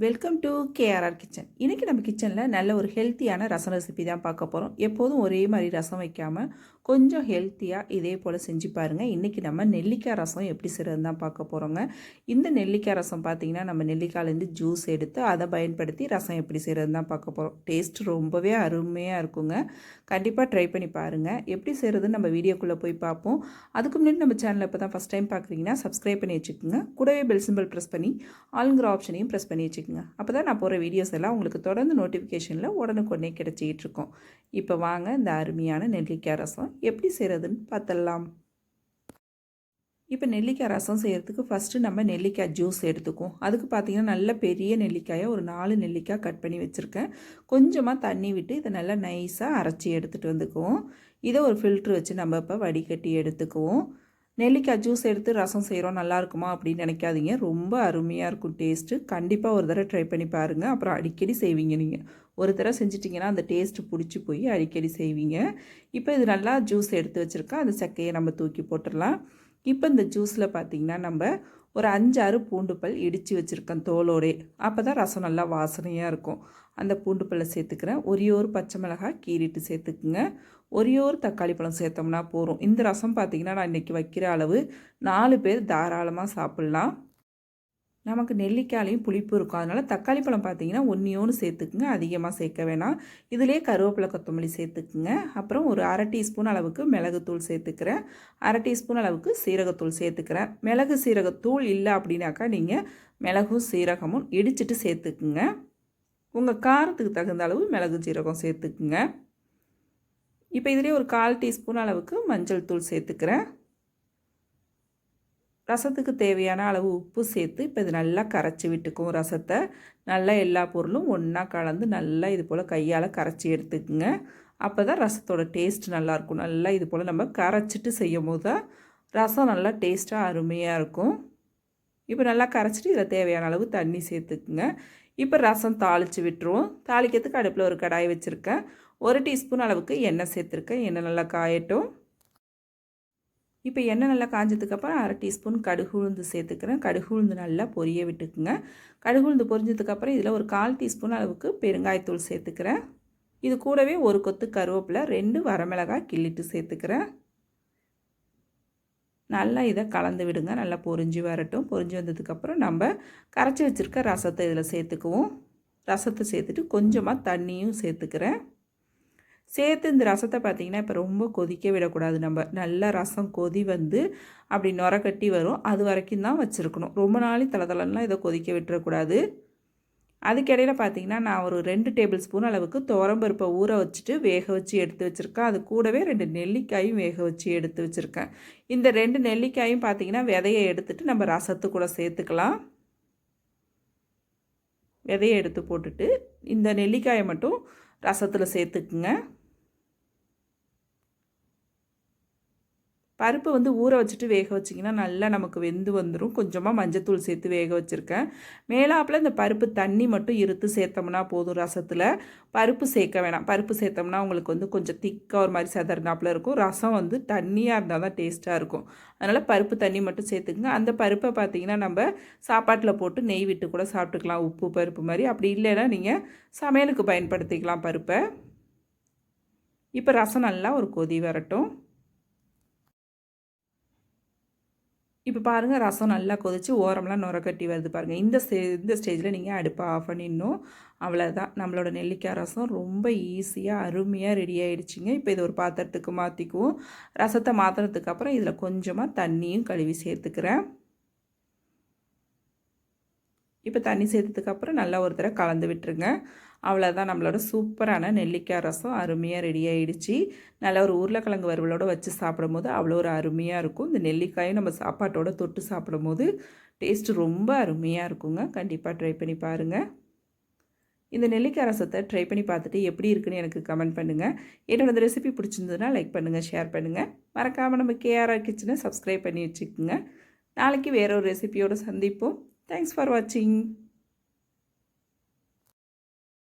Welcome to KRR kitchen இன்றைக்கி நம்ம கிச்சனில் நல்ல ஒரு ஹெல்த்தியான ரசம் ரெசிபி தான் பார்க்க போகிறோம் எப்போதும் ஒரே மாதிரி ரசம் வைக்காமல் கொஞ்சம் ஹெல்த்தியாக இதே போல் செஞ்சு பாருங்கள் இன்றைக்கி நம்ம நெல்லிக்காய் ரசம் எப்படி செய்கிறது தான் பார்க்க போகிறோங்க இந்த நெல்லிக்காய் ரசம் பார்த்திங்கன்னா நம்ம நெல்லிக்காயிலேருந்து ஜூஸ் எடுத்து அதை பயன்படுத்தி ரசம் எப்படி செய்கிறது தான் பார்க்க போகிறோம் டேஸ்ட் ரொம்பவே அருமையாக இருக்குங்க. கண்டிப்பாக ட்ரை பண்ணி பாருங்கள் எப்படி செய்கிறதுன்னு நம்ம வீடியோக்குள்ளே போய் பார்ப்போம். அதுக்கு முன்னாடி நம்ம சேனல் இப்போ தான் ஃபஸ்ட் டைம் பார்க்குறீங்கன்னா சப்ஸ்கிரைப் பண்ணி வச்சுக்கோங்க. கூடவே பெல் சிம்பிள் ப்ரெஸ் பண்ணி ஆளுங்கிற ஆப்ஷனையும் ப்ரெஸ் பண்ணி வச்சுக்கோங்க. அப்போ தான் நான் போகிற வீடியோஸ் எல்லாம் உங்களுக்கு தொடர்ந்து நோட்டிஃபிகேஷனில் உடனுக்குடனே கிடச்சிக்கிட்டு இருக்கோம். இப்போ வாங்க இந்த அருமையான நெல்லிக்காய் ரசம் எப்படி செய்கிறதுன்னு பார்த்துடலாம் இப்போ நெல்லிக்காய் ரசம் செய்கிறதுக்கு ஃபஸ்ட்டு நம்ம நெல்லிக்காய் ஜூஸ் எடுத்துக்குவோம். அதுக்கு பார்த்திங்கன்னா நல்ல பெரிய நெல்லிக்காயை ஒரு நாலு நெல்லிக்காய் கட் பண்ணி வச்சுருக்கேன். கொஞ்சமாக தண்ணி விட்டு இதை நல்லா நைஸாக அரைச்சி எடுத்துகிட்டு வந்துக்குவோம். இதை ஒரு ஃபில்ட்ரு வச்சு நம்ம இப்போ வடிகட்டி எடுத்துக்குவோம். நெல்லிக்காய் ஜூஸ் எடுத்து ரசம் செய்கிறோம் நல்லா இருக்குமா அப்படின்னு நினைக்காதீங்க. ரொம்ப அருமையாக இருக்கும் டேஸ்ட்டு கண்டிப்பாக ஒரு தடவை ட்ரை பண்ணி பாருங்கள் அப்புறம் அடிக்கடி செய்வீங்க நீங்கள் ஒரு தடவை செஞ்சிட்டிங்கன்னா அந்த டேஸ்ட்டு பிடிச்சி போய் அடிக்கடி செய்வீங்க. இப்போ இது நல்லா ஜூஸ் எடுத்து வச்சுருக்கேன். அந்த சக்கையை நம்ம தூக்கி போட்டுடலாம். இப்போ இந்த ஜூஸில் பார்த்திங்கன்னா நம்ம ஒரு அஞ்சாறு பூண்டு பல் இடித்து வச்சுருக்கேன் தோலோடே. அப்போ தான் ரசம் நல்லா வாசனையாக இருக்கும். அந்த பூண்டு பல்லை சேர்த்துக்கிறேன். ஒரே ஒரு பச்சை மிளகாய் கீறிட்டு சேர்த்துக்குங்க. ஒரே ஒரு தக்காளி பழம் சேர்த்தோம்னா போகிறோம் இந்த ரசம் பார்த்திங்கன்னா நான் இன்றைக்கி வைக்கிற அளவு நாலு பேர் தாராளமாக சாப்பிட்லாம். நமக்கு நெல்லிக்காயிலையும் புளிப்பு இருக்கும். அதனால் தக்காளி பழம் பார்த்தீங்கன்னா ஒன்றியோன்னு சேர்த்துக்குங்க. அதிகமாக சேர்க்க வேணாம். இதிலே கருவேப்பிலை கொத்தமல்லி சேர்த்துக்குங்க. அப்புறம் ஒரு அரை டீஸ்பூன் அளவுக்கு மிளகுத்தூள் சேர்த்துக்கிறேன். அரை டீஸ்பூன் அளவுக்கு சீரகத்தூள் சேர்த்துக்கிறேன். மிளகு சீரகத்தூள் இல்லை அப்படின்னாக்கா நீங்கள் மிளகும் சீரகமும் இடிச்சிட்டு சேர்த்துக்குங்க. உங்கள் காரத்துக்கு தகுந்த அளவு மிளகு சீரகம் சேர்த்துக்குங்க. இப்போ இதிலே ஒரு கால் டீஸ்பூன் அளவுக்கு மஞ்சள் தூள் சேர்த்துக்கிறேன். ரசத்துக்கு தேவையான அளவு உப்பு சேர்த்து இப்போ இது நல்லா கரைச்சி விட்டுக்கும் ரசத்தை நல்லா எல்லா பொருளும் ஒன்றா கலந்து நல்லா இது போல் கையால் கரைச்சி எடுத்துக்குங்க. அப்போ தான் ரசத்தோட டேஸ்ட் நல்லாயிருக்கும் நல்லா இது போல் நம்ம கரைச்சிட்டு செய்யும் போது தான் ரசம் நல்லா டேஸ்ட்டாக அருமையாக இருக்கும். இப்போ நல்லா கரைச்சிட்டு இதில் தேவையான அளவு தண்ணி சேர்த்துக்குங்க. இப்போ ரசம் தாளித்து விட்டுருவோம். தாளிக்கிறதுக்கு அடுப்பில் ஒரு கடாய் வச்சுருக்கேன். ஒரு டீஸ்பூன் அளவுக்கு எண்ணெய் சேர்த்துருக்கேன். எண்ணெய் நல்லா காயட்டும். இப்போ எண்ணெய் நல்லா காஞ்சதுக்கப்புறம் அரை டீஸ்பூன் கடுகு உளுந்து சேர்த்துக்கிறேன். கடுகு உளுந்து நல்லா பொரிய விட்டுக்குங்க. கடுகு உளுந்து பொரிஞ்சதுக்கப்புறம் இதில் ஒரு கால் டீஸ்பூன் அளவுக்கு பெருங்காயத்தூள் சேர்த்துக்கிறேன். இது கூடவே ஒரு கொத்து கருவேப்பிலை ரெண்டு வரமிளகாய் கிள்ளிட்டு சேர்த்துக்கிறேன். நல்லா இதை கலந்து விடுங்க. நல்லா பொரிஞ்சு வரட்டும். பொரிஞ்சு வந்ததுக்கப்புறம் நம்ம கரைச்சி வச்சுருக்க ரசத்தை இதில் சேர்த்துக்குவோம். ரசத்தை சேர்த்துட்டு கொஞ்சமாக தண்ணியும் சேர்த்துக்கிறேன். சேர்த்து இந்த ரசத்தை பார்த்திங்கன்னா இப்போ ரொம்ப கொதிக்க விடக்கூடாது. நம்ம நல்ல ரசம் கொதி வந்து அப்படி நுர கட்டி வரும். அது வரைக்கும் தான் வச்சுருக்கணும். ரொம்ப நாளை தளதளன்னா இதை கொதிக்க விட்டுறக்கூடாது. அதுக்கிடையில் பார்த்திங்கன்னா நான் ஒரு ரெண்டு டேபிள் ஸ்பூன் அளவுக்கு துவரம்பருப்பை ஊற வச்சுட்டு வேக வச்சு எடுத்து வச்சுருக்கேன். அது கூடவே ரெண்டு நெல்லிக்காயும் வேக வச்சு எடுத்து வச்சுருக்கேன். இந்த ரெண்டு நெல்லிக்காயும் பார்த்திங்கன்னா விதையை எடுத்துட்டு நம்ம ரசத்து கூட சேர்த்துக்கலாம். விதையை எடுத்து போட்டுட்டு இந்த நெல்லிக்காயை மட்டும் ரசத்தில் சேர்த்துக்குங்க. பருப்பு வந்து ஊற வச்சுட்டு வேக வச்சிங்கன்னா நல்லா நமக்கு வெந்து வந்துடும் கொஞ்சமாக மஞ்சத்தூள் சேர்த்து வேக வச்சுருக்கேன். மேலாப்பில் இந்த பருப்பு தண்ணி மட்டும் இருத்து சேர்த்தோம்னா போதும் ரசத்தில். பருப்பு சேர்க்க வேணாம். பருப்பு சேர்த்தோம்னா உங்களுக்கு வந்து கொஞ்சம் திக்காக ஒரு மாதிரி சதறினாப்பில் இருக்கும். ரசம் வந்து தண்ணியாக இருந்தால் தான் டேஸ்ட்டாக இருக்கும். அதனால் பருப்பு தண்ணி மட்டும் சேர்த்துக்குங்க. அந்த பருப்பை பார்த்தீங்கன்னா நம்ம சாப்பாட்டில் போட்டு நெய் விட்டு கூட சாப்பிட்டுக்கலாம். உப்பு பருப்பு மாதிரி. அப்படி இல்லைன்னா நீங்கள் சமையலுக்கு பயன்படுத்திக்கலாம் பருப்பை. இப்போ ரசம் நல்லா ஒரு கொதி வரட்டும். இப்போ பாருங்கள் ரசம் நல்லா கொதித்து ஓரம்லாம் நுரக்கட்டி வருது பாருங்கள் இந்த ஸ்டே இந்த ஸ்டேஜில் நீங்கள் அடுப்பை ஆஃப் பண்ணிடணும். அவ்வளோதான் நம்மளோட நெல்லிக்காய் ரசம் ரொம்ப ஈஸியாக அருமையாக ரெடி ஆகிடுச்சிங்க இப்போ இது ஒரு பாத்திரத்துக்கு மாற்றிக்குவோம் ரசத்தை மாற்றுறதுக்கு அப்புறம் இதில் கொஞ்சமாக தண்ணியும் கழுவி சேர்த்துக்கிறேன். இப்போ தண்ணி சேர்த்ததுக்கப்புறம் நல்லா ஒரு தடவை கலந்து விட்டுருங்க. அவ்வளோதான் நம்மளோட சூப்பரான நெல்லிக்காய் ரசம் அருமையாக ரெடி ஆகிடுச்சு நல்ல ஒரு உருளைக்கிழங்கு வறுவலோடு வச்சு சாப்பிடும் போது அவ்வளோ ஒரு அருமையாக இருக்கும். இந்த நெல்லிக்காயும் நம்ம சாப்பாட்டோடு தொட்டு சாப்பிடும் போது டேஸ்ட்டு ரொம்ப அருமையாக இருக்குங்க. கண்டிப்பாக ட்ரை பண்ணி பாருங்கள் இந்த நெல்லிக்காய் ரசத்தை ட்ரை பண்ணி பார்த்துட்டு எப்படி இருக்குன்னு எனக்கு கமெண்ட் பண்ணுங்கள் என்னோட இந்த ரெசிபி பிடிச்சிருந்ததுன்னா லைக் பண்ணுங்கள் ஷேர் பண்ணுங்கள் மறக்காமல் நம்ம கேஆர்ஆர் கிச்சனை சப்ஸ்கிரைப் பண்ணி வச்சுக்கோங்க. நாளைக்கு வேற ஒரு ரெசிபியோடு சந்திப்போம். தேங்க்ஸ் ஃபார் வாட்சிங்